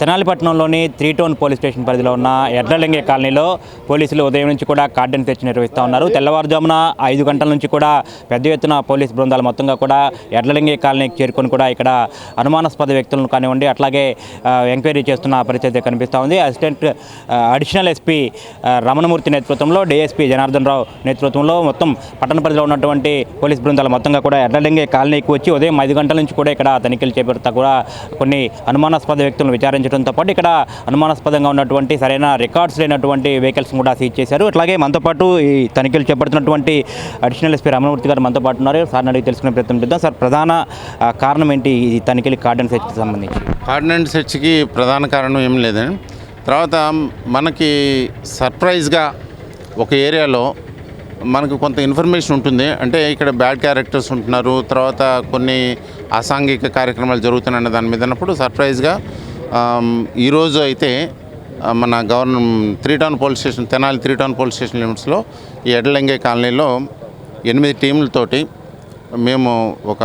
తెనాలిపట్నంలోని three town police station పరిధిలో ఉన్న ఎడ్లలింగే కాలనీలో పోలీసులు ఉదయం నుంచి కూడా కార్డన్ తెచ్చి నిర్వహిస్తూ ఉన్నారు. తెల్లవారుజామున ఐదు గంటల నుంచి కూడా పెద్ద ఎత్తున పోలీస్ బృందాలు మొత్తంగా కూడా ఎడ్లలింగే కాలనీకి చేరుకొని కూడా ఇక్కడ అనుమానాస్పద వ్యక్తులను కానివ్వండి అట్లాగే ఎంక్వైరీ చేస్తున్న పరిస్థితి కనిపిస్తూ ఉంది. అసిస్టెంట్ అడిషనల్ ఎస్పీ రమణమూర్తి నేతృత్వంలో డిఎస్పీ జనార్దన్ రావు నేతృత్వంలో మొత్తం పట్టణ పరిధిలో ఉన్నటువంటి పోలీస్ బృందాలు మొత్తంగా కూడా ఎడ్లలింగే కాలనీకి వచ్చి ఉదయం ఐదు గంటల నుంచి కూడా ఇక్కడ తనిఖీలు చేపడతా కూడా కొన్ని అనుమానాస్పద వ్యక్తులను విచారించడంతో పాటు ఇక్కడ అనుమానాస్పదంగా ఉన్నటువంటి సరైన రికార్డ్స్ లేనటువంటి వెహికల్స్ కూడా సీజ్ చేశారు. అట్లాగే మనతో పాటు ఈ తనిఖీలు చేపడుతున్నటువంటి అడిషనల్ ఎస్పీ రామమూర్తి గారు మనతో పాటు ఉన్నారు. సార్ని అడిగి తెలుసుకునే ప్రయత్నం చేద్దాం. సార్ ప్రధాన కారణం ఏంటి ఈ తనిఖీలు కార్డన్ సెర్చ్కి సంబంధించి? కార్డన్ సెర్చ్కి ప్రధాన కారణం ఏం లేదండి. తర్వాత మనకి సర్ప్రైజ్గా ఒక ఏరియాలో మనకు కొంత ఇన్ఫర్మేషన్ ఉంటుంది. అంటే ఇక్కడ బ్యాడ్ క్యారెక్టర్స్ ఉంటున్నారు. తర్వాత కొన్ని అసాంఘిక కార్యక్రమాలు జరుగుతున్నాయన్న దాని మీద అన్నప్పుడు సర్ప్రైజ్గా ఈరోజు అయితే మన government three town police station Tenali three town police station లిమిట్స్లో ఈ ఎడ్లంగే కాలనీలో ఎనిమిది టీములతోటి మేము ఒక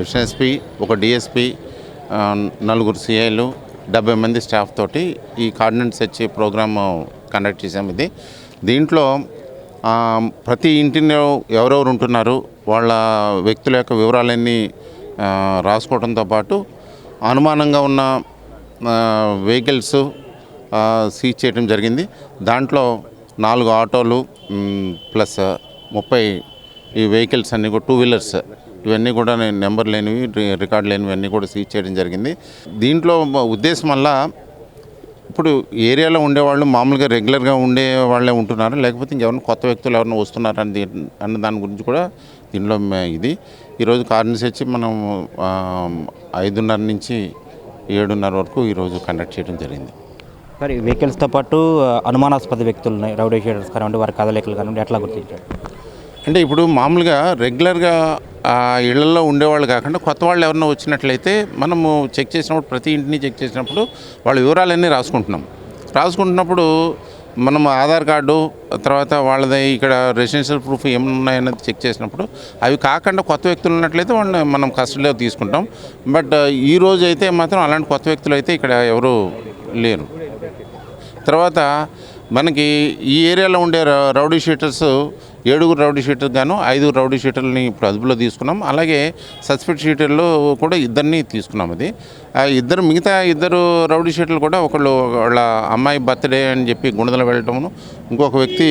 ఎస్ఎస్పి ఒక డిఎస్పి నలుగురు సిఐలు డెబ్బై మంది స్టాఫ్ తోటి ఈ కార్డినెంట్ సెర్చ్ ప్రోగ్రామ్ కండక్ట్ చేసాం ఇది. దీంట్లో ప్రతి ఇంటిలో ఎవరెవరు ఉంటున్నారు వాళ్ళ వ్యక్తుల యొక్క వివరాలన్నీ రాసుకోవడంతో పాటు అనుమానంగా ఉన్న వెహికల్స్ సీజ్ చేయడం జరిగింది. దాంట్లో నాలుగు ఆటోలు ప్లస్ ముప్పై ఈ వెహికల్స్ అన్నీ కూడా టూ వీలర్స్ ఇవన్నీ కూడా నేను నెంబర్ లేనివి రి- రికార్డ్ లేనివి అన్నీ కూడా సీజ్ చేయడం జరిగింది. దీంట్లో ఉద్దేశం వల్ల ఇప్పుడు ఏరియాలో ఉండేవాళ్ళు మామూలుగా రెగ్యులర్గా ఉండే వాళ్ళే ఉంటున్నారు. లేకపోతే ఇంకెవరైనా కొత్త వ్యక్తులు ఎవరైనా వస్తున్నారు అని అన్న దాని గురించి కూడా దీనిలో ఇది. ఈరోజు కార్నెస్ వచ్చి మనం ఐదున్నర నుంచి ఏడున్నర వరకు ఈరోజు కండక్ట్ చేయడం జరిగింది. ఈ వెహికల్స్తో పాటు అనుమానాస్పద వ్యక్తులని రౌడీ షీటర్స్ కానివ్వండి వారి కదలికలు కానివ్వండి ఎట్లా గుర్తించారు? అంటే ఇప్పుడు మామూలుగా రెగ్యులర్గా ఆ ఇళ్ళలో ఉండేవాళ్ళు కాకుండా కొత్త వాళ్ళు ఎవరైనా వచ్చినట్లయితే మనము చెక్ చేసినప్పుడు ప్రతి ఇంటిని చెక్ చేసినప్పుడు వాళ్ళ వివరాలన్నీ రాసుకుంటున్నాం. రాసుకుంటున్నప్పుడు మనం ఆధార్ కార్డు తర్వాత వాళ్ళది ఇక్కడ రెసిడెన్షియల్ ప్రూఫ్ ఏమున్నాయన్నది చెక్ చేసినప్పుడు అవి కాకుండా కొత్త వ్యక్తులు ఉన్నట్లయితే వాళ్ళని మనం కస్టడీలో తీసుకుంటాం. బట్ ఈ రోజు అయితే మాత్రం అలాంటి కొత్త వ్యక్తులు అయితే ఇక్కడ ఎవరు లేరు. తర్వాత మనకి ఈ ఏరియాలో ఉండే రౌడీ షీటర్స్ ఏడుగురు రౌడీ షీటర్ గాను ఐదుగురు రౌడీ షీటర్ని ఇప్పుడు అదుపులో తీసుకున్నాం. అలాగే సస్పెక్ట్ షీటర్లు కూడా ఇద్దరిని తీసుకున్నాం అది. ఆ ఇద్దరు మిగతా ఇద్దరు రౌడీ షీటర్లు కూడా ఒకళ్ళు వాళ్ళ అమ్మాయి బర్త్డే అని చెప్పి గుణదల వెళ్ళటమును ఇంకొక వ్యక్తి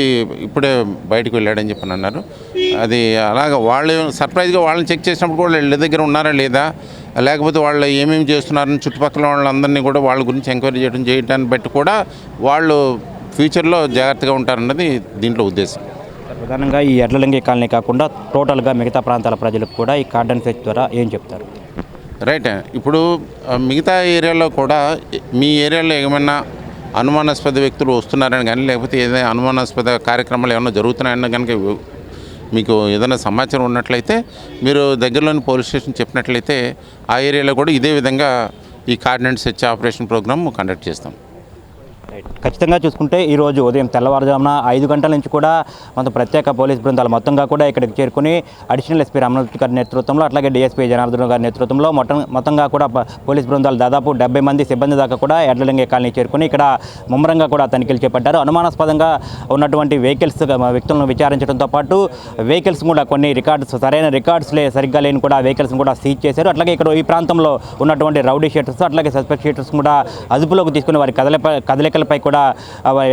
ఇప్పుడే బయటకు వెళ్ళాడని చెప్పి అన్నారు. అది అలాగ వాళ్ళు సర్ప్రైజ్గా వాళ్ళని చెక్ చేసినప్పుడు కూడా వీళ్ళ దగ్గర ఉన్నారా లేదా లేకపోతే వాళ్ళు ఏమేమి చేస్తున్నారని చుట్టుపక్కల వాళ్ళందరినీ కూడా వాళ్ళ గురించి ఎంక్వైరీ చేయడం చేయటాన్ని బట్టి కూడా వాళ్ళు ఫ్యూచర్లో జాగ్రత్తగా ఉంటారన్నది దీంట్లో ఉద్దేశం. ప్రధానంగా ఈ ఎడ్లలింగి కాలనీ కాకుండా టోటల్గా మిగతా ప్రాంతాల ప్రజలకు కూడా ఈ కార్డన్ సెట్ ద్వారా ఏం చెప్తారు? రైట్. ఇప్పుడు మిగతా ఏరియాలో కూడా మీ ఏరియాలో ఏమైనా అనుమానాస్పద వ్యక్తులు వస్తున్నారని కానీ లేకపోతే ఏదైనా అనుమానాస్పద కార్యక్రమాలు ఏమైనా జరుగుతున్నాయని కనుక మీకు ఏదైనా సమాచారం ఉన్నట్లయితే మీరు దగ్గరలోని పోలీస్ స్టేషన్ చెప్పినట్లయితే ఆ ఏరియాలో కూడా ఇదే విధంగా ఈ cordon search operation programme conduct చేస్తాం. ఖచ్చితంగా చూసుకుంటే ఈరోజు ఉదయం తెల్లవారుజామున ఐదు గంటల నుంచి కూడా మొత్తం ప్రత్యేక పోలీస్ బృందాలు మొత్తంగా కూడా ఇక్కడికి చేరుకుని అడిషనల్ ఎస్పీ రామనాథ్ గారి నేతృత్వంలో అట్లాగే డిఎస్పీ జనార్దన్ గారి నేతృత్వంలో మొత్తం మొత్తంగా కూడా పోలీస్ బృందాలు దాదాపు డెబ్బై మంది సిబ్బంది దాకా కూడా ఎడ్లలింగే కాలనీ చేరుకుని ఇక్కడ ముమ్మరంగా కూడా తనిఖీలు చేపట్టారు. అనుమానాస్పదంగా ఉన్నటువంటి వెహికల్స్ వ్యక్తులను విచారించడంతో పాటు వెహికల్స్ కూడా కొన్ని రికార్డ్స్ సరైన రికార్డ్స్ లే సరిగ్గా లేని కూడా వెహికల్స్ కూడా సీజ్ చేశారు. అట్లాగే ఇక్కడ ఈ ప్రాంతంలో ఉన్నటువంటి రౌడీ షీటర్స్ అట్లాగే సస్పెక్ట్ షీటర్స్ కూడా అదుపులోకి తీసుకుని వారి కదలిక కదలికలపై కూడా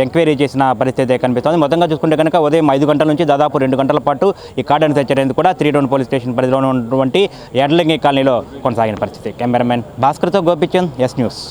ఎంక్వైరీ చేసిన పరిస్థితి కనిపిస్తోంది. మొత్తంగా చూసుకుంటే కనుక ఉదయం ఐదు గంటల నుంచి దాదాపు రెండు గంటల పాటు ఈ కార్డును తెచ్చేందుకు కూడా త్రీ టౌన్ పోలీస్ స్టేషన్ పరిధిలో ఉన్నటువంటి ఎడ్లింగి కాలనీలో కొనసాగిన పరిస్థితి. కెమెరామెన్ భాస్కర్తో గోపిచంద్ ఎస్ న్యూస్.